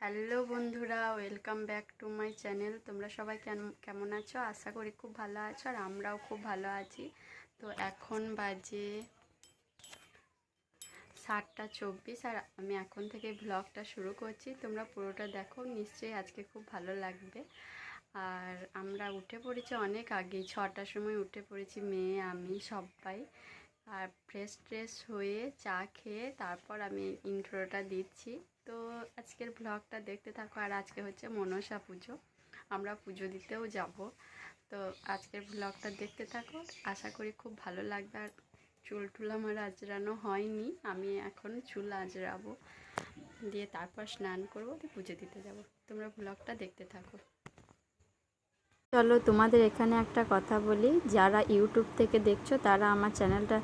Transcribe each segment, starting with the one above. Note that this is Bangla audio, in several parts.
হ্যালো বন্ধুরা, welcome back to my channel. তোমরা সবাই কেমন আছো? আশা করি খুব ভালো আছো আর আমরাও খুব ভালো আছি। তো এখন বাজে সাতটা চব্বিশ আর আমি এখন থেকে ব্লগটা শুরু করছি। তোমরা পুরোটা দেখো, নিশ্চয়ই আজকে খুব ভালো লাগবে। আর আমরা উঠে পড়েছি অনেক আগেই ছটার সময় উঠে পড়েছি মেয়ে, আমি সবাই আর ফ্রেশ ট্রেশ হয়ে চা খেয়ে তারপর আমি ইন্ট্রোটা দিচ্ছি। তো আজকের ব্লগটা দেখতে থাকো, আর আজকে হচ্ছে মনসা পুজো। আমরা পুজো দিতেও যাব। তো আজকের ব্লগটা দেখতে থাকো। আশা করি খুব ভালো লাগবে। আর চুল টুল আমার আজরানো হয়নি। আমি এখন চুল আজরাবো দিয়ে তারপর স্নান করব, দিয়ে পুজো দিতে যাব। তোমরা ব্লগটা দেখতে থাকো। চলো তোমাদের এখানে একটা কথা বলি। যারা ইউটিউব থেকে দেখছ, তারা আমার চ্যানেলটা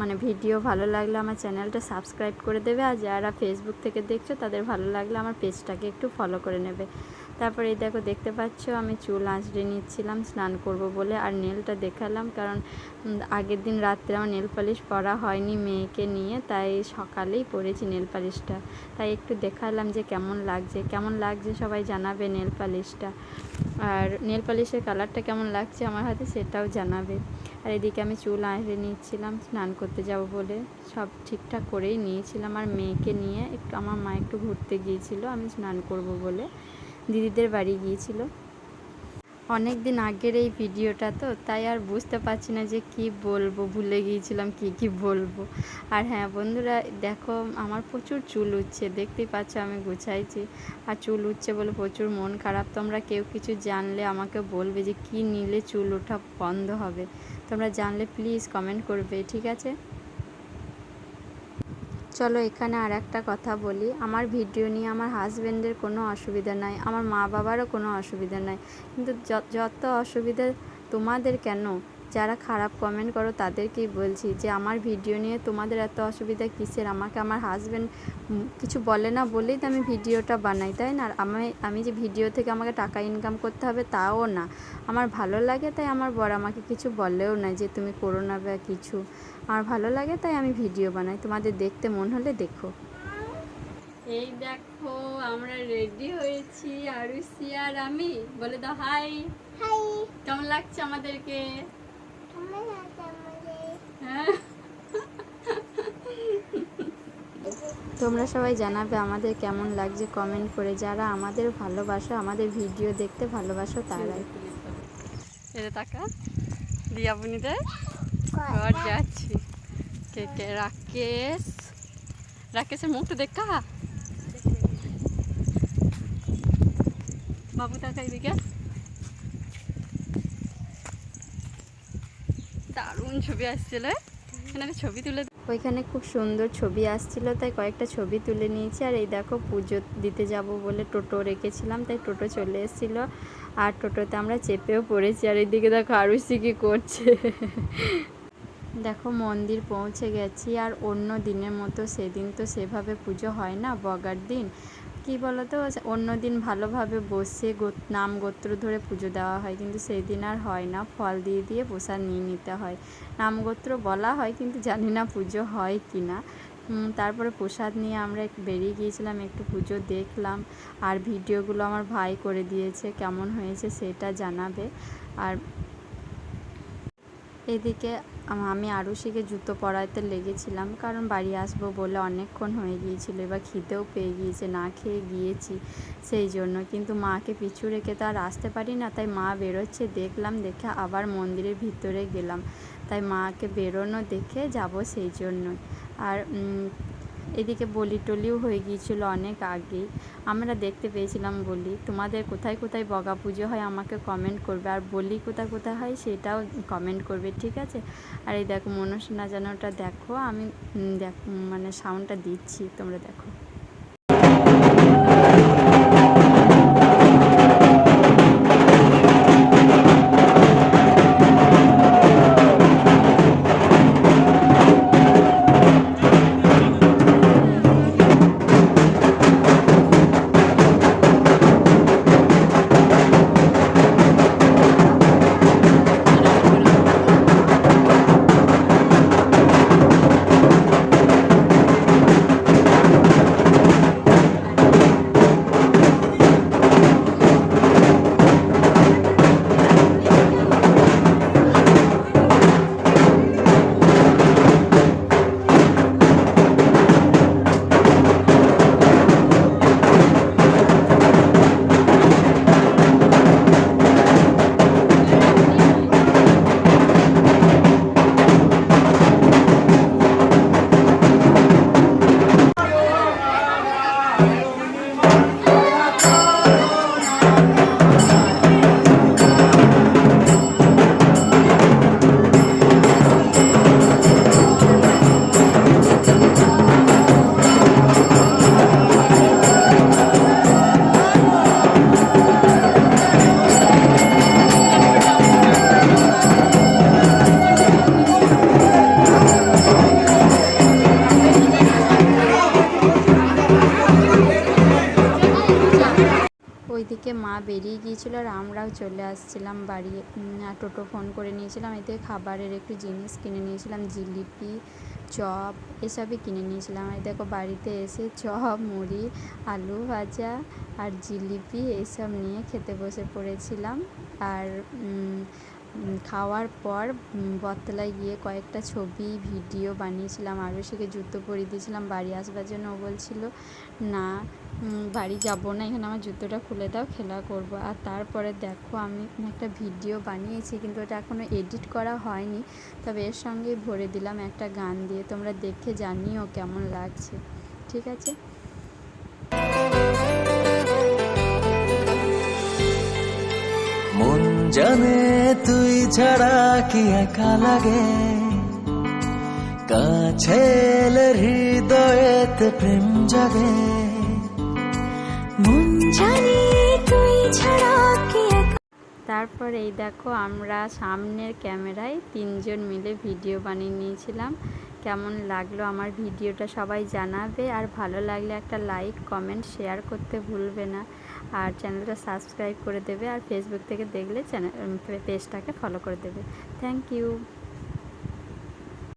মানে ভিডিও ভালো লাগলে আমার চ্যানেলটা সাবস্ক্রাইব করে দেবে, আর যারা ফেসবুক থেকে দেখছ তাদের ভালো লাগলে আমার পেজটাকে একটু ফলো করে নেবে। তারপরে এই দেখো, দেখতে পাচ্ছ আমি চুল আঁচড়ে নিচ্ছিলাম, স্নান করব বলে, আর নেলটা দেখালাম, কারণ আগের দিন রাত্রে আমার নেল পালিশ পরা হয়নি মেয়েকে নিয়ে, তাই সকালেই পরেছি নেল পালিশটা। তাই একটু দেখালাম যে কেমন লাগছে কেমন লাগছে সবাই জানাবে নেল পালিশটা। আর নেল পালিশের কালারটা কেমন লাগছে আমার হাতে সেটাও জানাবে। আর এদিকে আমি চুল আঁচড়ে নিচ্ছিলাম স্নান করতে যাব বলে। সব ঠিকঠাক করেই নিয়েছিলাম। আর মেয়েকে নিয়ে একটু, আমার মা একটু ঘুরতে গিয়েছিল, আমি স্নান করব বলে। দিদিদের বাড়ি গিয়েছিল। অনেক দিন আগের এই ভিডিওটা তো, তাই আর বুঝতে পারছি না যে কি বলব, ভুলে গিয়েছিলাম কি কি বলব। আর হ্যাঁ বন্ধুরা, দেখো, আমার প্রচুর চুল উঠছে দেখতেই পাচ্ছ আমি গুছাইছি। আর চুল উঠছে বলে প্রচুর মন খারাপ। তোমরা কেউ কিছু জানলে আমাকে বলবে যে কি নিলে চুল ওঠা বন্ধ হবে। তোমরা জানলে প্লিজ কমেন্ট করবে, ঠিক আছে? চলো এখানে আর একটা কথা বলি। আমার ভিডিও নিয়ে আমার হাজব্যান্ডের কোনো অসুবিধা নাই, আমার মা বাবারও কোনো অসুবিধা নাই। কিন্তু যত অসুবিধা তোমাদের কেন? যারা খারাপ কমেন্ট করো তাদেরকেই বলছি যে আমার ভিডিও নিয়ে তোমাদের এত অসুবিধা কিসের? আমাকে আমার হাজব্যান্ড কিছু বলে না বলেই তো আমি ভিডিওটা বানাই তাই না? আর আমি আমি যে ভিডিও থেকে আমাকে টাকা ইনকাম করতে হবে তাও না। আমার ভালো লাগে তাই আমার বর আমাকে কিছু বলেও না যে তুমি করো না বা কিছু। আমার ভালো লাগে তাই আমি ভিডিও বানাই। তোমাদের দেখতে মন হলে দেখো। এই দেখো আমরা রেডি হয়েছি আরুষি আর আমি। বলে দাও হাই হাই কেমন লাগছে আমাদেরকে কেমন আছে আমাদের হ্যাঁ তোমরা সবাই জানাবে আমাদের কেমন লাগছে কমেন্ট করে। যারা আমাদের ভালোবাসো আমাদের ভিডিও দেখতে ভালোবাসো তারাই। এটা টাকা দিয়া বুনিদের ঘর যাচ্ছি। কে কে? রাকেশ। রাকেশের মুখটা দেখা বাবু টাকা এদিকে। দারুণ ছবি আসছিল। এখানে ছবি তুলে ওইখানে খুব সুন্দর ছবি আসছিল, তাই কয়েকটা ছবি তুলে নিয়েছি। আর এই দেখো, পুজো দিতে যাব বলে টোটো রেখেছিলাম, তাই টোটো চলে এসেছিল। আর টোটোতে আমরা চেপেও পড়েছি, আর এইদিকে দেখো আরুষি কি করছে। দেখো, মন্দির পৌঁছে গেছি। আর অন্য দিনের মতো সেদিন তো সেভাবে পুজো হয় না, বগার দিন। কি বলতো? অন্য দিন ভালোভাবে বসে নাম গোত্র ধরে পুজো দেওয়া হয়। কিন্তু সেই দিন আর হয় না। ফল দিয়ে দিয়ে প্রসাদ নিয়ে নিতে হয়। নাম গোত্র বলা হয়, কিন্তু জানি না পুজো হয় কি না। তারপরে প্রসাদ নিয়ে আমরা বেরিয়ে গিয়েছিলাম, একটু পুজো দেখলাম। আর ভিডিওগুলো আমার ভাই করে দিয়েছে, কেমন হয়েছে সেটা জানাবে। আর এদিকে আমি আরুষিকে জুতো পরাইতে লেগেছিলাম, কারণ বাড়ি আসব বলে অনেকক্ষণ হয়ে গিয়েছিল, এবার খিদেও পেয়ে গিয়েছে, না খেয়ে গিয়েছি সেই জন্য। কিন্তু মাকে পিছু রেখে তো আর আসতে পারি না, তাই মা বেরোচ্ছে, দেখলাম, দেখে আবার মন্দিরের ভিতরে গেলাম। তাই মাকে বেরোনো দেখে যাব সেই জন্য আর এদিকে বলি, টলিও হয়ে গিয়েছিল অনেক আগেই। আমরা দেখতে পেয়েছিলাম বলি, তোমাদের কোথায় কোথায় বগা পুজো হয় আমাকে কমেন্ট করবে, আর বলি কোথায় কোথায় হয় সেটাও কমেন্ট করবে, ঠিক আছে? আর এই দেখো মনসা জানাটা দেখো, আমি দেখ মানে সাউন্ডটা দিচ্ছি, তোমরা দেখো। বেরিয়ে গিয়েছিল আর আমরাও চলে আসছিলাম বাড়ি টোটো ফোন করে নিয়েছিলাম। এতে খাবারের একটু জিনিস কিনে নিয়েছিলাম, জিলিপি, চপ, এসবই কিনে নিয়েছিলাম। আর দেখো বাড়িতে এসে চপ, মুড়ি, আলু ভাজা আর জিলিপি এইসব নিয়ে খেতে বসে পড়েছিলাম। আর খাওয়ার পর বটতলায় গিয়ে কয়েকটা ছবি, ভিডিও বানিয়েছিলাম আরুষিকে জুতো পরিয়ে দিয়েছিলাম, বাড়ি আসবার জন্য ও বলছিল, না বাড়ি যাব না, এখানে আমার জুতোটা খুলে দাও, খেলা করব। আর তারপরে দেখো, আমি একটা ভিডিও বানিয়েছি, কিন্তু ওটা এখনও এডিট করা হয়নি। তবে এর সঙ্গে ভরে দিলাম একটা গান দিয়ে, তোমরা দেখে জানিও কেমন লাগছে। ঠিক আছে? জানে তুই ছাড়া কি একা লাগে? কাছে এলে হৃদয়েতে প্রেম জাগে। মন জানি তুই ছাড়া কি তারপর এই দেখো আমরা সামনের ক্যামেরায় তিনজন মিলে ভিডিও বানিয়ে নিয়েছিলাম। কেমন লাগল আমার ভিডিওটা সবাই জানাবে আর ভালো লাগলে একটা লাইক কমেন্ট শেয়ার করতে ভুলবে না। আর চ্যানেলটা সাবস্ক্রাইব করে দেবে আর ফেসবুক থেকে দেখলে চ্যানেল পেজটাকে ফলো করে দেবে। Thank you